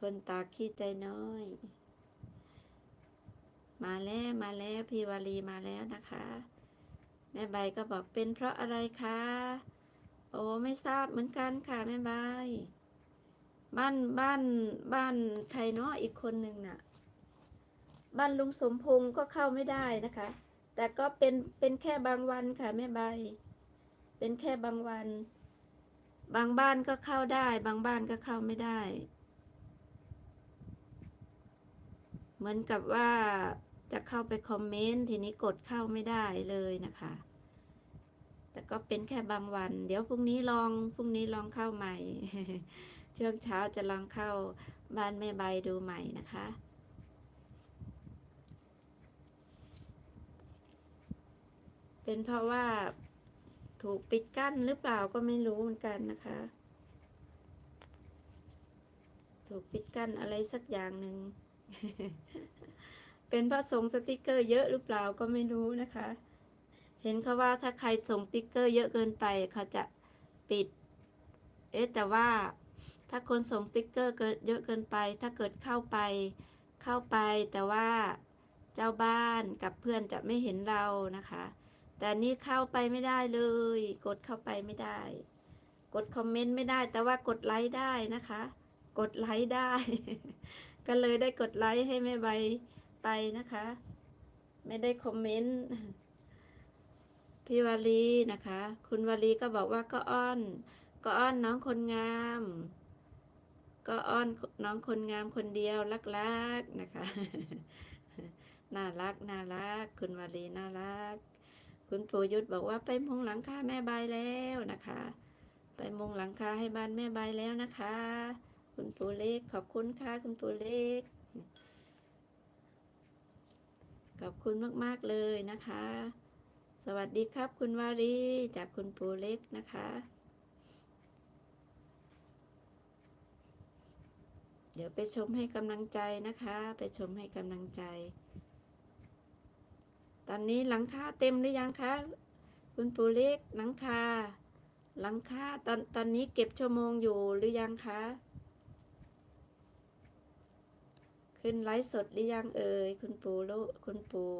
คนตาขี้ใจน้อย มาแล้วมาแล้วพี่วารีมาแล้วนะคะ แม่ใบก็บอกเป็นเพราะอะไรคะ โอ้ไม่ทราบเหมือนกันค่ะแม่ใบ บ้านบ้านบ้านใครเนาะอีกคนหนึ่งน่ะ บ้านลุงสมพงศ์ก็เข้าไม่ได้นะคะ แต่ก็เป็นเป็นแค่บางวันค่ะแม่ใบ เป็นแค่บางวัน บางบ้านก็เข้าได้ บางบ้านก็เข้าไม่ได้ เหมือนกับว่าจะเข้าไปคอมเมนต์ทีนี้กดเข้าไม่ได้เลยนะคะ แต่ก็เป็นแค่บางวัน เดี๋ยวพรุ่งนี้ลองพรุ่งนี้ลองเข้าใหม่ช่วงเช้าจะลองเข้าบ้านแม่ใบดูใหม่นะคะเป็นเพราะว่าถูกปิดกั้นหรือเปล่าก็ไม่รู้เหมือนกันนะคะ ถูกปิดกั้นอะไรสักอย่างหนึ่ง เป็นพระส่งสติกเกอร์เยอะหรือเปล่าก็ไม่รู้นะคะ เห็นเขาว่าถ้าใครส่งสติกเกอร์เยอะเกินไปเขาจะปิด เอ๊ะแต่ว่าถ้าคนส่งสติกเกอร์เกินเยอะเกินไป ถ้าเกิดเข้าไป เข้าไป แต่ว่าเจ้าบ้านกับเพื่อนจะไม่เห็นเรานะคะ แต่นี่เข้าไปไม่ได้เลย กดเข้าไปไม่ได้ กดคอมเมนต์ไม่ได้ แต่ว่ากดไลค์ได้นะคะ กดไลค์ได้ ก็เลยได้กดไลค์ให้แม่ใบไปนะคะ ไม่ได้คอมเมนต์พี่วาลีนะคะ คุณวาลีก็บอกว่าก็อ้อน ก็อ้อนน้องคนงาม ก็อ้อนน้องคนงามคนเดียวรักๆนะคะ น่ารักน่ารัก คุณวาลีน่ารัก คุณปู่ยุทธบอกว่าไปมุงหลังคาแม่ใบแล้วนะคะ ไปมุงหลังคาให้บ้านแม่ใบแล้วนะคะ คุณปู่เล็กขอบคุณค่ะคุณปู่เล็ก ขอบคุณมากๆเลยนะคะ สวัสดีครับคุณวารีจากคุณปูเล็กนะคะ เดี๋ยวไปชมให้กำลังใจนะคะ ไปชมให้กำลังใจ ตอนนี้หลังคาเต็มหรือยังคะคุณปูเล็กหลังคาหลังคาตอนตอนนี้เก็บชั่วโมงอยู่หรือยังคะ ขึ้นไลฟ์สดหรือยังเอ่ยคุณปู่ลุคุณปู่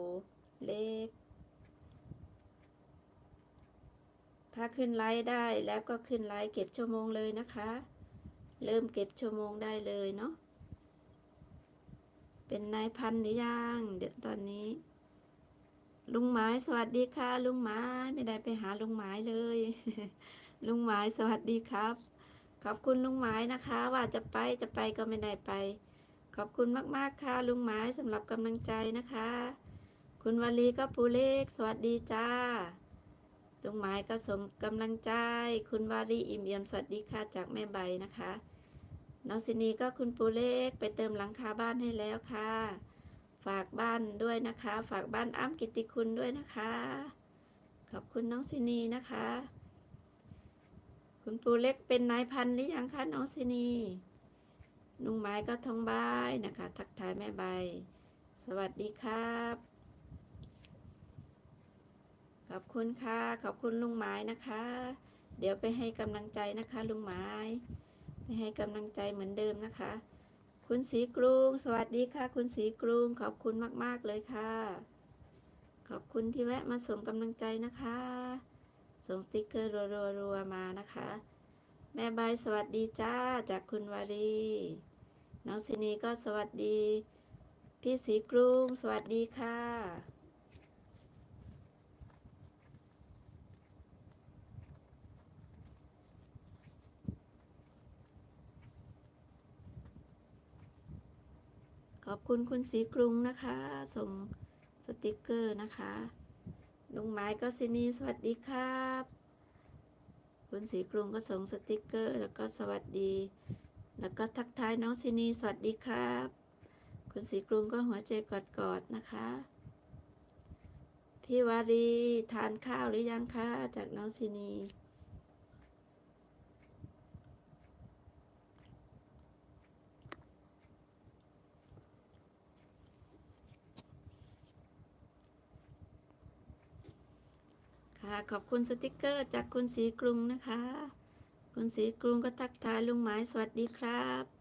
เล็ก ถ้าขึ้นไลฟ์ได้แล้วก็ขึ้นไลฟ์เก็บชั่วโมงเลยนะคะ เริ่มเก็บชั่วโมงได้เลยเนาะเป็นนายพันหรือยังเดี๋ยวตอนนี้ ลุงหมายสวัสดีค่ะ ลุงหมายไม่ได้ไปหาลุงหมายเลย ลุงหมายสวัสดีครับ ขอบคุณลุงหมายนะคะ ว่าจะไปจะไปก็ไม่ได้ไป ขอบคุณมากๆค่ะลุงหมายสำหรับกำลังใจนะคะ คุณวลีก็ปูเล็กสวัสดีจ้าลุงหมายก็ส่งกำลังใจ คุณวารีอิ่มเอี่ยมสวัสดีค่ะจากแม่ใบนะคะน้องสินีก็คุณปูเล็กไปเติมหลังคาบ้านให้แล้วค่ะ ฝากบ้านด้วยนะคะ ฝากบ้านอ้ำกิตติคุณด้วยนะคะ ขอบคุณน้องสินีนะคะ คุณปูเล็กเป็นนายพันหรือยังคะน้องสินี ลุงไม้ก็ทองบายนะคะ ทักทายแม่ใบ สวัสดีครับ ขอบคุณค่ะ ขอบคุณลุงไม้นะคะ เดี๋ยวไปให้กำลังใจนะคะ ลุงไม้ ไปให้กำลังใจเหมือนเดิมนะคะ คุณสีกรุง สวัสดีค่ะ คุณสีกรุง ขอบคุณมาก ๆ เลยค่ะ ขอบคุณที่แวะมาส่งกำลังใจนะคะ ส่งสติกเกอร์รัวๆมานะคะ แม่ใบสวัสดีจ้าจากคุณวารีน้องสินีก็สวัสดี พี่สีกรุงสวัสดีค่ะ ขอบคุณคุณสีกรุงนะคะ ส่งสติกเกอร์นะคะ ลุงไม้ก็สินีสวัสดีครับ คุณสีกรุงก็ส่งสติกเกอร์ แล้วก็สวัสดี แล้วก็ทักทายน้องซินีสวัสดีครับ คุณสีกรุงก็หัวใจกอดๆนะคะ พี่วารีทานข้าวหรือยังคะจากน้องซินี ค่ะขอบคุณสติกเกอร์จากคุณสีกรุงนะคะ คุณสีกรุงก็ทักทายลุงหมายสวัสดีครับ